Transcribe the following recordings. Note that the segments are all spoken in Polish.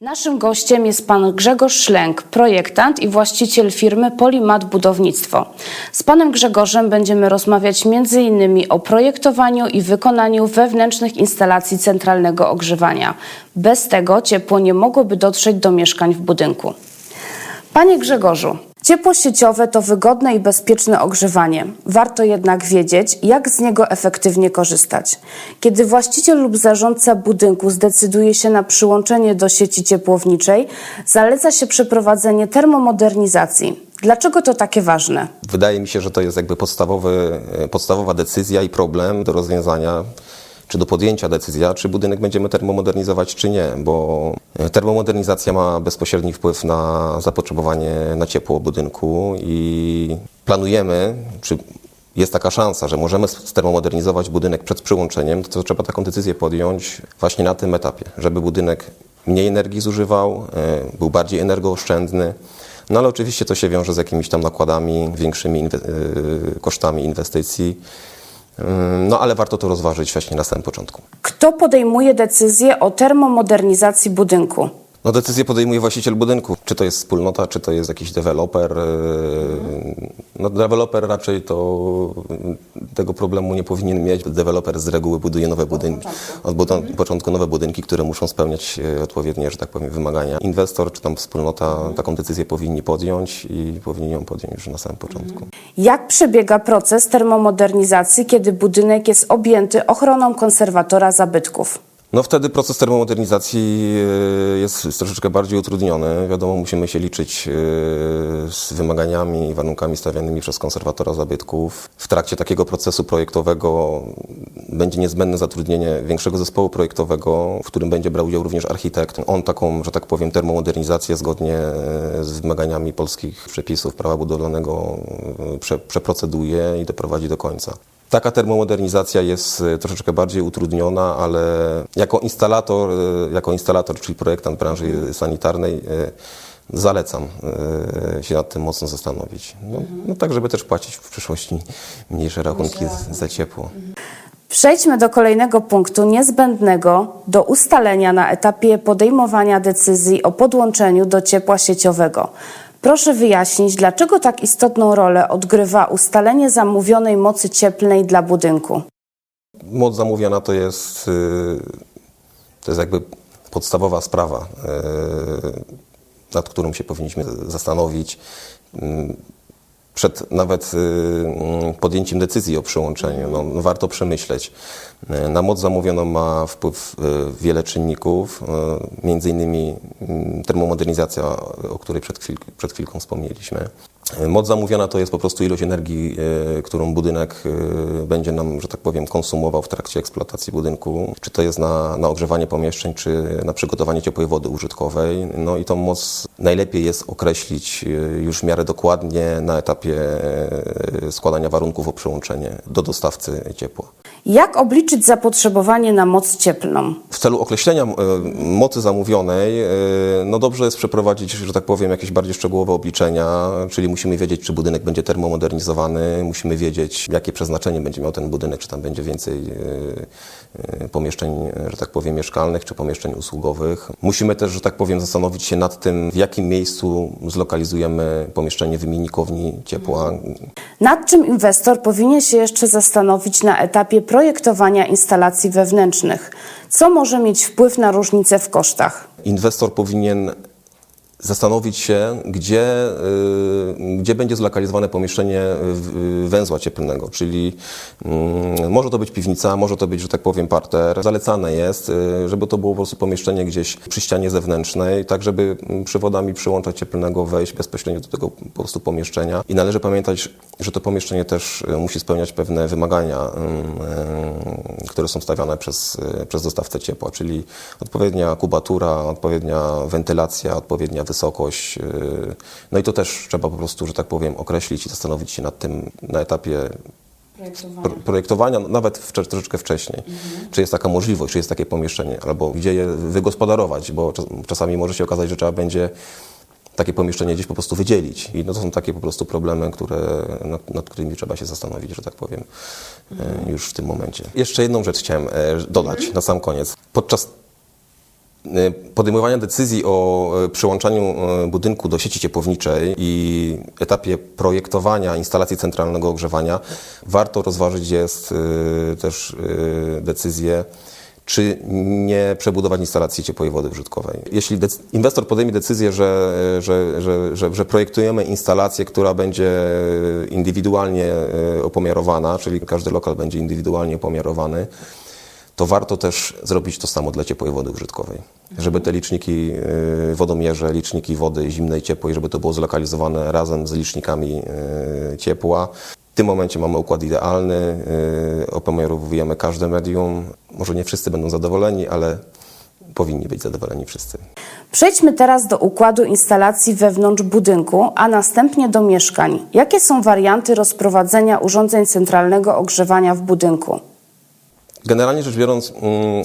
Naszym gościem jest pan Grzegorz Szlęk, projektant i właściciel firmy Polimat Budownictwo. Z panem Grzegorzem będziemy rozmawiać m.in. o projektowaniu i wykonaniu wewnętrznych instalacji centralnego ogrzewania. Bez tego ciepło nie mogłoby dotrzeć do mieszkań w budynku. Panie Grzegorzu, ciepło sieciowe to wygodne i bezpieczne ogrzewanie. Warto jednak wiedzieć, jak z niego efektywnie korzystać. Kiedy właściciel lub zarządca budynku zdecyduje się na przyłączenie do sieci ciepłowniczej, zaleca się przeprowadzenie termomodernizacji. Dlaczego to takie ważne? Wydaje mi się, że to jest jakby podstawowy, e, podstawowa decyzja i problem do rozwiązania, czy do podjęcia decyzja, czy budynek będziemy termomodernizować, czy nie, bo e, termomodernizacja ma bezpośredni wpływ na zapotrzebowanie na ciepło budynku i planujemy, czy jest taka szansa, że możemy termomodernizować budynek przed przyłączeniem, to trzeba taką decyzję podjąć właśnie na tym etapie, żeby budynek mniej energii zużywał, e, był bardziej energooszczędny. No ale oczywiście to się wiąże z jakimiś tam nakładami, większymi inwe- y, kosztami inwestycji. Ym, No ale warto to rozważyć właśnie na samym początku. Kto podejmuje decyzję o termomodernizacji budynku? No decyzję podejmuje właściciel budynku. Czy to jest wspólnota, czy to jest jakiś deweloper. yy, No deweloper raczej to yy, tego problemu nie powinien mieć. Deweloper z reguły buduje nowe budynki. Od budo- początku nowe budynki, które muszą spełniać yy, odpowiednie, że tak powiem, wymagania. Inwestor czy tam wspólnota taką decyzję powinni podjąć i powinni ją podjąć już na samym początku. Jak przebiega proces termomodernizacji, kiedy budynek jest objęty ochroną konserwatora zabytków? No wtedy proces termomodernizacji e, jest troszeczkę bardziej utrudniony. Wiadomo, musimy się liczyć e, z wymaganiami i warunkami stawianymi przez konserwatora zabytków. W trakcie takiego procesu projektowego będzie niezbędne zatrudnienie większego zespołu projektowego, w którym będzie brał udział również architekt. On taką, że tak powiem, termomodernizację zgodnie e, z wymaganiami polskich przepisów prawa budowlanego prze, przeproceduje i doprowadzi do końca. Taka termomodernizacja jest e, troszeczkę bardziej utrudniona, ale jako instalator, e, jako instalator, czyli projektant branży sanitarnej, e, zalecam się nad tym mocno zastanowić. No, no tak, żeby też płacić w przyszłości mniejsze rachunki za ciepło. Przejdźmy do kolejnego punktu niezbędnego do ustalenia na etapie podejmowania decyzji o podłączeniu do ciepła sieciowego. Proszę wyjaśnić, dlaczego tak istotną rolę odgrywa ustalenie zamówionej mocy cieplnej dla budynku. Moc zamówiona to jest, y, to jest jakby podstawowa sprawa, y, nad którą się powinniśmy zastanowić y, przed nawet y, mm, podjęciem decyzji o przyłączeniu. No, no warto przemyśleć. Y, Na moc zamówioną ma wpływ y, wiele czynników, między innymi y, termomodernizacja, o której przed, chwil, przed chwilką wspomnieliśmy. Moc zamówiona to jest po prostu ilość energii, y, którą budynek y, będzie nam, że tak powiem, konsumował w trakcie eksploatacji budynku. Czy to jest na, na ogrzewanie pomieszczeń, czy na przygotowanie ciepłej wody użytkowej. No i tą moc najlepiej jest określić y, już w miarę dokładnie na etapie składania warunków o przyłączenie do dostawcy ciepła. Jak obliczyć zapotrzebowanie na moc cieplną? W celu określenia e, mocy zamówionej, e, no dobrze jest przeprowadzić, że tak powiem, jakieś bardziej szczegółowe obliczenia, czyli musimy wiedzieć, czy budynek będzie termomodernizowany, musimy wiedzieć, jakie przeznaczenie będzie miał ten budynek, czy tam będzie więcej e, pomieszczeń, że tak powiem, mieszkalnych, czy pomieszczeń usługowych. Musimy też, że tak powiem, zastanowić się nad tym, w jakim miejscu zlokalizujemy pomieszczenie wymiennikowni ciepła, Nad czym inwestor powinien się jeszcze zastanowić na etapie projektowania instalacji wewnętrznych? Co może mieć wpływ na różnice w kosztach? inwestor powinien zastanowić się, gdzie, y, gdzie będzie zlokalizowane pomieszczenie y, węzła cieplnego, czyli mm, może to być piwnica, może to być, że tak powiem, parter. Zalecane jest, y, żeby to było po prostu pomieszczenie gdzieś przy ścianie zewnętrznej, tak żeby mm, przewodami przyłącza cieplnego wejść bezpośrednio do tego po prostu pomieszczenia. I należy pamiętać, że to pomieszczenie też musi spełniać pewne wymagania, y, które są stawiane przez, przez dostawcę ciepła, czyli odpowiednia kubatura, odpowiednia wentylacja, odpowiednia wysokość. yy, No i to też trzeba po prostu, że tak powiem, określić i zastanowić się nad tym na etapie pro- projektowania, no nawet wcze- troszeczkę wcześniej. Czy jest taka możliwość, czy jest takie pomieszczenie, albo gdzie je wygospodarować, bo czas- czasami może się okazać, że trzeba będzie takie pomieszczenie gdzieś po prostu wydzielić. I no to są takie po prostu problemy, które, nad, nad którymi trzeba się zastanowić, że tak powiem, e, już w tym momencie. Jeszcze jedną rzecz chciałem e, dodać na sam koniec. Podczas Podejmowania decyzji o e, przyłączaniu e, budynku do sieci ciepłowniczej i etapie projektowania instalacji centralnego ogrzewania warto rozważyć jest e, też e, decyzję, czy nie przebudować instalacji ciepłej wody użytkowej. Jeśli inwestor podejmie decyzję, że, że, że, że, projektujemy instalację, która będzie indywidualnie e, opomiarowana, czyli każdy lokal będzie indywidualnie opomiarowany, to warto też zrobić to samo dla ciepłej wody użytkowej. Żeby te liczniki, y, wodomierze, liczniki wody zimnej, ciepłej, żeby to było zlokalizowane razem z licznikami y, ciepła. W tym momencie mamy układ idealny, y, opomiarowujemy każde medium. Może nie wszyscy będą zadowoleni, ale powinni być zadowoleni wszyscy. Przejdźmy teraz do układu instalacji wewnątrz budynku, a następnie do mieszkań. Jakie są warianty rozprowadzenia urządzeń centralnego ogrzewania w budynku? Generalnie rzecz biorąc, mm,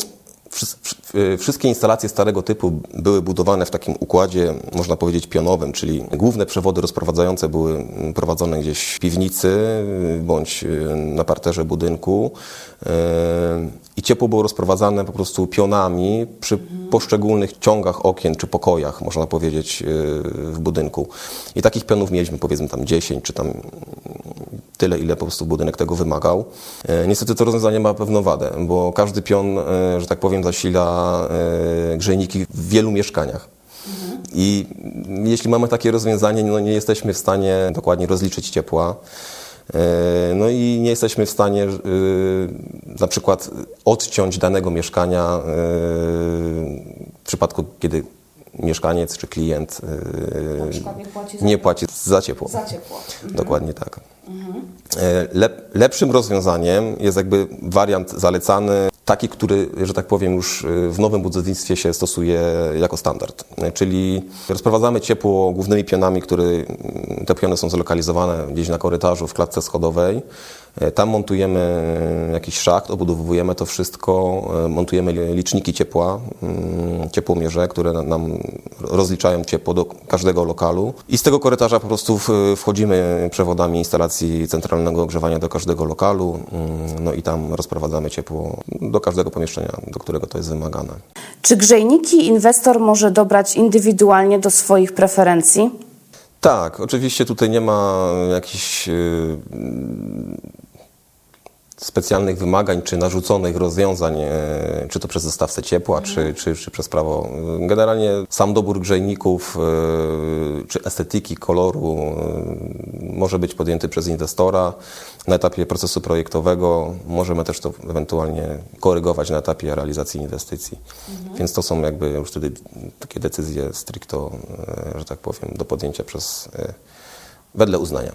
y, wszystkie instalacje starego typu były budowane w takim układzie, można powiedzieć, pionowym, czyli główne przewody rozprowadzające były mm, prowadzone gdzieś w piwnicy y, bądź y, na parterze budynku i ciepło było rozprowadzane po prostu pionami przy poszczególnych ciągach okien czy pokojach, można powiedzieć, w budynku. I takich pionów mieliśmy powiedzmy tam 10 czy tam tyle, ile po prostu budynek tego wymagał. E, Niestety to rozwiązanie ma pewną wadę, bo każdy pion, e, że tak powiem, zasila e, grzejniki w wielu mieszkaniach. I jeśli mamy takie rozwiązanie, no nie jesteśmy w stanie dokładnie rozliczyć ciepła. No i nie jesteśmy w stanie na przykład odciąć danego mieszkania w przypadku, kiedy mieszkaniec czy klient e, przykład nie płaci za nie płaci za ciepło. ciepło. Dokładnie tak. E, Lep, lepszym rozwiązaniem jest jakby wariant zalecany, taki, który, że tak powiem, już e, w nowym budownictwie się stosuje jako standard. E, Czyli rozprowadzamy ciepło głównymi pionami, które mm, te piony są zlokalizowane gdzieś na korytarzu, w klatce schodowej. E, Tam montujemy jakiś szakt, obudowujemy to wszystko, e, montujemy li- liczniki ciepła, mm, ciepłomierze, które na- nam rozliczają ciepło do każdego lokalu. I z tego korytarza po prostu wchodzimy przewodami instalacji centralnego ogrzewania do każdego lokalu, mm, no i tam rozprowadzamy ciepło do każdego pomieszczenia, do którego to jest wymagane. Czy grzejniki inwestor może dobrać indywidualnie do swoich preferencji? Tak, oczywiście tutaj nie ma jakichś y, specjalnych wymagań czy narzuconych rozwiązań, e, czy to przez dostawcę ciepła, czy, czy, czy przez prawo. Generalnie sam dobór grzejników, e, czy estetyki, koloru e, może być podjęty przez inwestora na etapie procesu projektowego. Możemy też to ewentualnie korygować na etapie realizacji inwestycji. Więc to są jakby już wtedy takie decyzje stricto, że tak powiem, do podjęcia przez wedle uznania.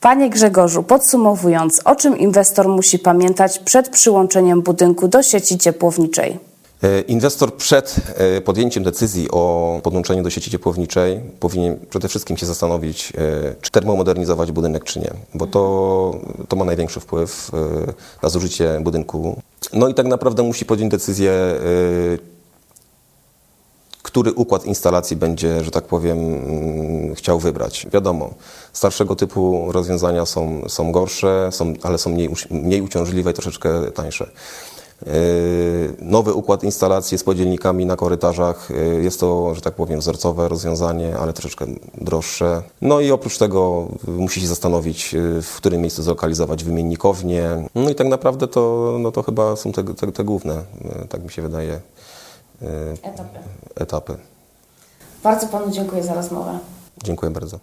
Panie Grzegorzu, podsumowując, o czym inwestor musi pamiętać przed przyłączeniem budynku do sieci ciepłowniczej? E, Inwestor przed e, podjęciem decyzji o podłączeniu do sieci ciepłowniczej powinien przede wszystkim się zastanowić, e, czy termomodernizować budynek, czy nie, bo to, to ma największy wpływ na zużycie budynku. No i tak naprawdę musi podjąć decyzję, który układ instalacji będzie, że tak powiem, mm, chciał wybrać. Wiadomo, starszego typu rozwiązania są, są gorsze, są, ale są mniej, mniej uciążliwe i troszeczkę tańsze. Yy, Nowy układ instalacji z podzielnikami na korytarzach yy, jest to, że tak powiem, wzorcowe rozwiązanie, ale troszeczkę droższe. No i oprócz tego yy, musi się zastanowić, w którym miejscu zlokalizować wymiennikownię. No i tak naprawdę to, no to chyba są te, te, te główne, tak mi się wydaje, Etapy. etapy. Bardzo panu dziękuję za rozmowę. Dziękuję bardzo.